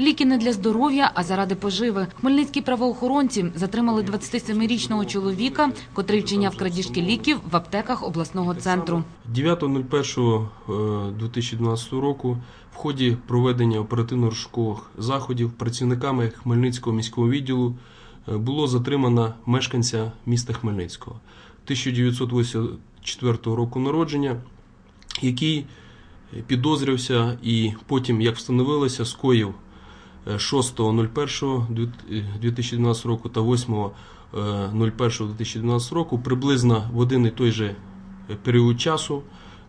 Ліки не для здоров'я, а заради поживи. Хмельницькі правоохоронці затримали 27-річного чоловіка, котрий вчиняв крадіжки ліків в аптеках обласного центру. 9.01.2012 року в ході проведення оперативно-розшукових заходів працівниками Хмельницького міського відділу е, було затримано мешканця міста Хмельницького 1984 року народження, який підозрювався і потім, як встановилося, скоїв 6.01.2012 року та 8.01.2012 року приблизно в один і той же період часу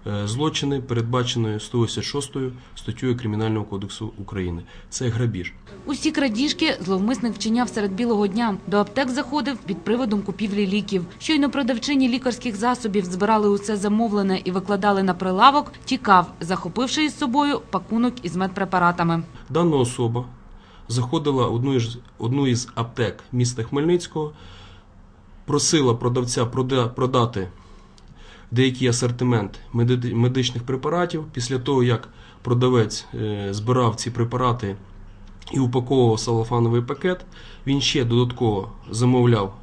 е, злочини, передбаченої 186 статтею Кримінального кодексу України. Це грабіж. Усі крадіжки зловмисник вчиняв серед білого дня. До аптек заходив під приводом купівлі ліків. Щойно продавчині лікарських засобів збирали усе замовлене і викладали на прилавок, тікав, захопивши із собою пакунок із медпрепаратами. Дана особа заходила одну із, одну із аптек міста Хмельницького, просила продавця продати деякий асортимент медичних препаратів. Після того, як продавець е, збирав ці препарати і упаковував салофановий пакет, він ще додатково замовляв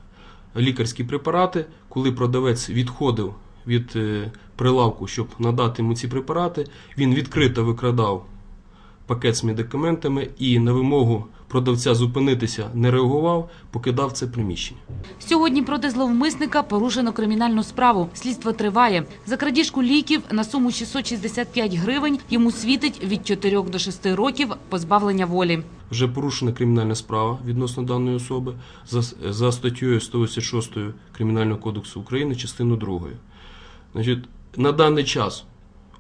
лікарські препарати. Коли продавець відходив від е, прилавку, щоб надати йому ці препарати, він відкрито викрадав пакет з медикаментами і на вимогу продавця зупинитися не реагував, покидав це приміщення. Сьогодні проти зловмисника порушено кримінальну справу. Слідство триває. За крадіжку ліків на суму 665 гривень йому світить від 4 до 6 років позбавлення волі. Вже порушена кримінальна справа відносно даної особи за, за статтею 186 Кримінального кодексу України, частину 2. Значить, на даний час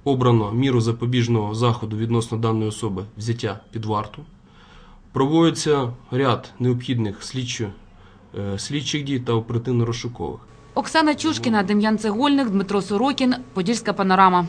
обрано міру запобіжного заходу відносно даної особи взяття під варту. Проводиться ряд необхідних слідчо, е, слідчих дій та оперативно-розшукових. Оксана Чушкіна, Дем'ян Цегольник, Дмитро Сорокін, Подільська панорама.